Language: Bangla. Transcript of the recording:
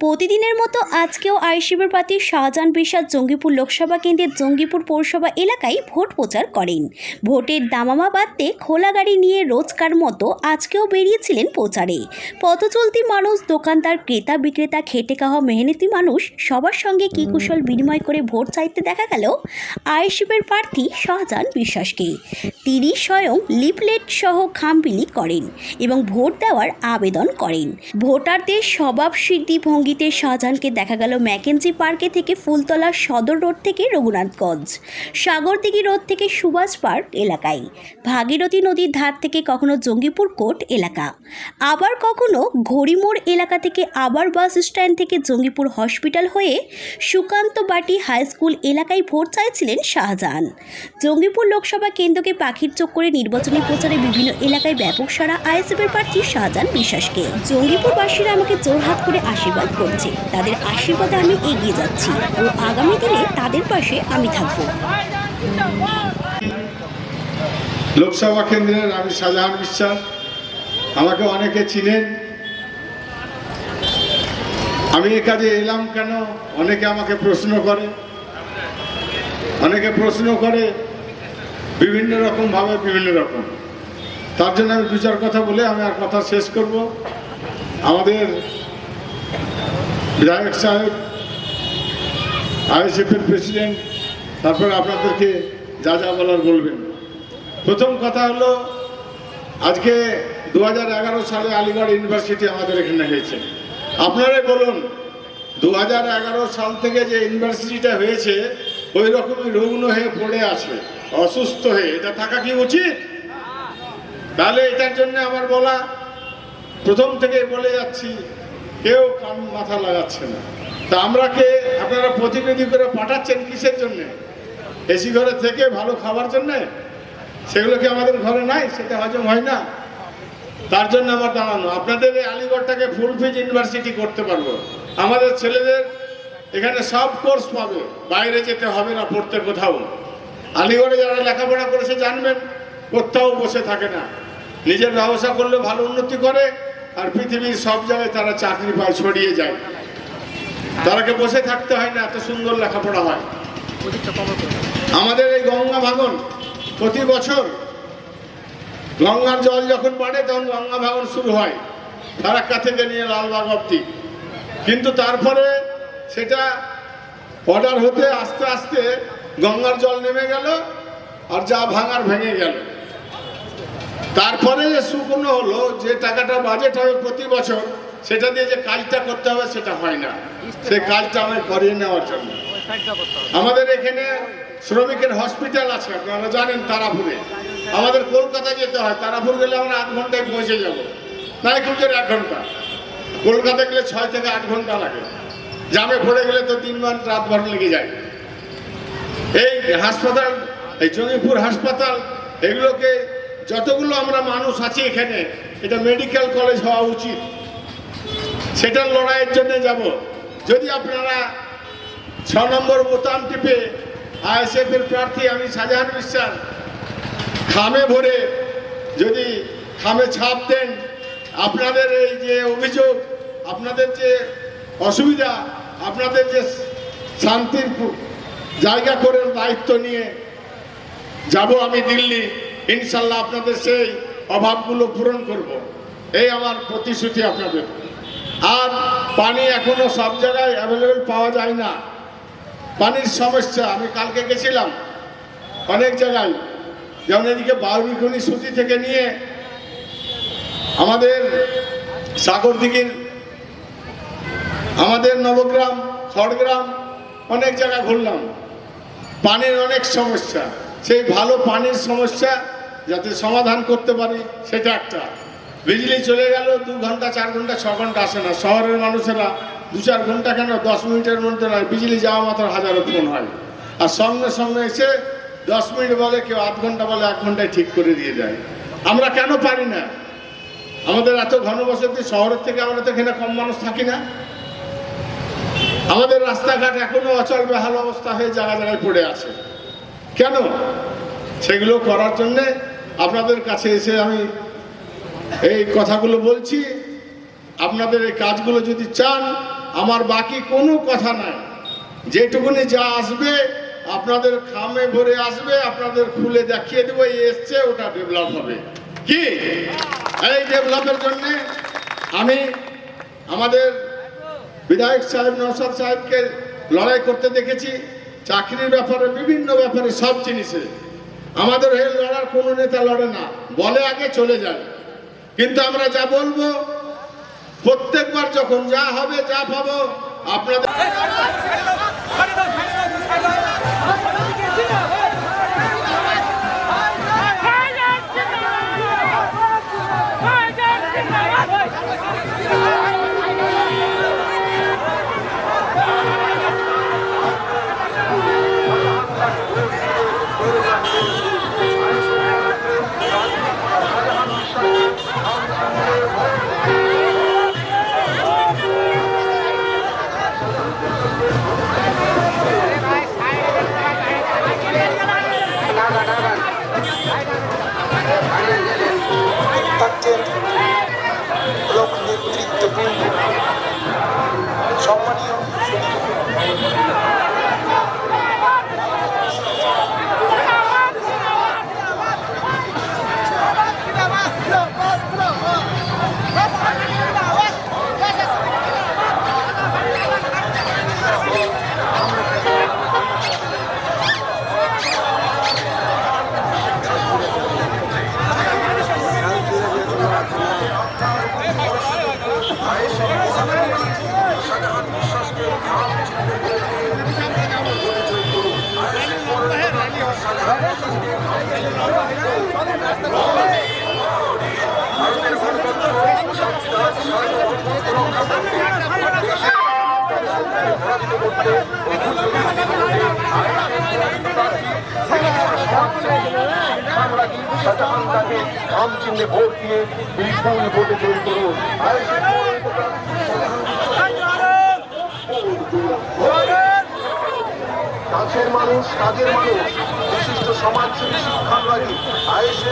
প্রতিদিনের মতো আজকেও আইসিবের প্রার্থী শাহজাহান বিশ্বাস জঙ্গিপুর লোকসভা কেন্দ্রের জঙ্গিপুর পৌরসভা এলাকায় ভোট প্রচার করেন। ভোটের দামামা বাদতে খোলা গাড়ি নিয়ে রোজকার মতো আজকেও বেরিয়েছিলেন প্রচারে। পথ চলতি মানুষ, দোকানদার, ক্রেতা, বিক্রেতা খেটে খাওয়া মেহনতি মানুষ সবার সঙ্গে কী কুশল বিনিময় করে ভোট চাইতে দেখা গেল? আইসিবের প্রার্থী শাহজাহান বিশ্বাসকে। তিনি স্বয়ং লিফলেট সহ খামবিলি করেন এবং ভোট দেওয়ার আবেদন করেন। ভোটারদের স্বভাব সিদ্ধি ভঙ্গিতে শাহজাহানকে দেখা গেল ম্যাকেনজি পার্কে থেকে ফুলতলা সদর রোড থেকে রঘুনাথগঞ্জ, সাগরদিঘি রোড থেকে সুভাষ পার্ক এলাকায়, ভাগীরথী নদীর ধার থেকে কখনো জঙ্গিপুর কোর্ট এলাকা, আবার কখনো ঘড়িমোড় এলাকা থেকে আবার বাস স্ট্যান্ড থেকে জঙ্গিপুর হসপিটাল হয়ে সুকান্ত বাটি হাই স্কুল এলাকায় ভোট চাইছিলেন শাহজাহান। জঙ্গিপুর লোকসভা কেন্দ্রকে পাখির চোখ করে নির্বাচনী প্রচারে বিভিন্ন এলাকায় ব্যাপক সারা আইএসএফের প্রার্থী শাহজাহান বিশ্বাসকে। জঙ্গিপুরবাসীরা আমাকে জোরহাত করে আশীর্বাদ করছে। তাদের আশীর্বাদে আমি এগিয়ে যাচ্ছি ও আগামী দিনে তাদের পাশে আমি থাকব। লোকসভা কেন্দ্রের আমি শাহজাহান বিশ্বাস আমাকে অনেকে চিনেন। আমি এ কাজে এলাম কেন? অনেকে আমাকে প্রশ্ন করে। অনেকে প্রশ্ন করে বিভিন্ন রকম ভাবে বিভিন্ন রকম। তার জন্য আমি দু কথা বলে আমি আর কথা শেষ করব। আমাদের বিধায়ক সাহেব, আইএসএফের প্রেসিডেন্ট, তারপর আপনাদেরকে যা যা বলার বলবেন। প্রথম কথা হলো, আজকে দু হাজার এগারো সালে আলিগড় ইউনিভার্সিটি আমাদের এখানে হয়েছে। আপনারাই বলুন দু হাজার এগারো সাল থেকে যে ইউনিভার্সিটিটা হয়েছে ওই রকমই রুগ্ন হয়ে পড়ে আছে, অসুস্থ হয়ে। এটা থাকা কি উচিত? তাহলে এটার জন্য আমার বলা, প্রথম থেকে বলে যাচ্ছি কেউ কান মাথা লাগাচ্ছে না। তা আমরা কে আপনারা প্রতিনিধি করে পাঠাচ্ছেন কিসের জন্যে? এসি ঘরে থেকে ভালো খাবার জন্যে? সেগুলো কি আমাদের ঘরে নাই? সেটা হজম হয় না। তার জন্য আমার দাঁড়ানো। আপনাদের এই আলিগড়টাকে ফুলফিজ ইউনিভার্সিটি করতে পারব। আমাদের ছেলেদের এখানে সব কোর্স পাবে। বাইরে যেতে হবে না, পড়তে কোথাও। আলিগড়ে যারা লেখাপড়া করেছে জানবেন, কোথাও বসে থাকে না। নিজের ব্যবসা করলে ভালো উন্নতি করে আর পৃথিবীর সব জায়গায় তারা চাকরি পায় ছড়িয়ে যায়। তারাকে বসে থাকতে হয় না, এত সুন্দর লেখাপড়া হয়। আমাদের এই গঙ্গা ভাঙন প্রতি বছর গঙ্গার জল যখন বাড়ে, তখন গঙ্গা ভাঙন শুরু হয়। ফারাক্কা থেকে নিয়ে লালবাগ অব্দি কিন্তু তারপরে সেটা অর্ডার হতে আস্তে আস্তে গঙ্গার জল নেমে গেল আর যা ভাঙার ভেঙে গেল। তারপরে শুকনো হলো যে টাকাটা বাজেট হবে প্রতি বছর, সেটা দিয়ে যে কাজটা করতে হবে, সেটা হয় না। সেই কাজটা আমি করিয়ে নেওয়ার জন্য। আমাদের এখানে শ্রমিকের হসপিটাল আছে, আপনারা জানেন তারাপুরে। আমাদের কলকাতা যেতে হয়, তারাপুর গেলে আমরা আট ঘন্টায় পৌঁছে যাব। নাই এক ঘণ্টা। কলকাতা গেলে ছয় থেকে আট ঘণ্টা লাগে। জামে পড়ে গেলে তো তিন ঘণ্টা, রাত ভর লেগে যায়। এই হাসপাতাল, এই জঙ্গিপুর হাসপাতাল, এগুলোকে যতগুলো আমরা মানুষ আছি এখানে, এটা মেডিকেল কলেজ হওয়া উচিত। সেটার লড়াইয়ের জন্য যাব। যদি আপনারা ছ নম্বর বোতাম টিপে আইএসএফ এর প্রার্থী আমি শাহজাহান বিশ্বাস খামে ভরে যদি খামে ছাপ দেন, আপনাদের এই যে অভিযোগ, আপনাদের যে অসুবিধা, আপনাদের যে শান্তির জায়গা করে দায়িত্ব নিয়ে যাব আমি দিল্লি। ইনশাল্লাহ আপনাদের সেই অভাবগুলো পূরণ করব। এই আমার প্রতিশ্রুতি আপনাদের। আর পানি এখনও সব জায়গায় অ্যাভেলেবেল পাওয়া যায় না। পানির সমস্যা, আমি কালকে গেছিলাম অনেক জায়গায়। যেমন এদিকে বাউরিখনি সুতি থেকে নিয়ে আমাদের সাগর সাগরদিঘির, আমাদের নবগ্রাম, খড়গ্রাম অনেক জায়গা ঘুরলাম। পানির অনেক সমস্যা। সেই ভালো পানির সমস্যা যাতে সমাধান করতে পারি, সেটা একটা। বিজলি চলে গেল, দু ঘণ্টা, চার ঘণ্টা, ছ ঘণ্টা আসে না। শহরের মানুষেরা দু চার ঘণ্টা কেন, দশ মিনিটের মধ্যে নয়, বিজলি যাওয়া মাত্র হাজারো ফোন হয়। আর সঙ্গে সঙ্গে এসে দশ মিনিট বলে, কেউ আধ ঘণ্টা বলে, এক ঘন্টায় ঠিক করে দিয়ে যায় আমরা কেন পারি না? আমাদের এত ঘনবসতি শহরের থেকে আমরা তো এখানে কম মানুষ থাকি না। আমাদের রাস্তাঘাট এখনও অচল, বেহাল অবস্থা হয়ে জায়গা জায়গায় পড়ে আছে। কেন? সেগুলো করার জন্যে আপনাদের কাছে এসে আমি এই কথাগুলো বলছি। আপনাদের এই কাজগুলো যদি চান, আমার বাকি কোনো কথা নাই। যেটুকুনি যা আসবে, আপনাদের খামে ভরে আসবে, আপনাদের খুলে দেখিয়ে দেবো এসছে, ওটা ডেভেলপ হবে। কি? এই ডেভেলপের জন্য আমি আমাদের বিধায়ক সাহেব নৌসাদ সাহেবকে লড়াই করতে দেখেছি। চাকরির ব্যাপারে, বিভিন্ন ব্যাপারে সব জিনিসে আমাদের হয়ে লড়ার কোনো নেতা লড়ে না, বলে আগে চলে যায় কিন্তু আমরা যা বলব, প্রত্যেকবার যখন যা হবে, যা পাবো, আপনাদের ভারতের সর্বোচ্চ সংসদ রাজ সর্বোচ্চ রক্ষা করুন কাছের মানুষ কাজের মানুষ বিশিষ্ট সমাজসেবী শিক্ষানুরাগী আয়েসের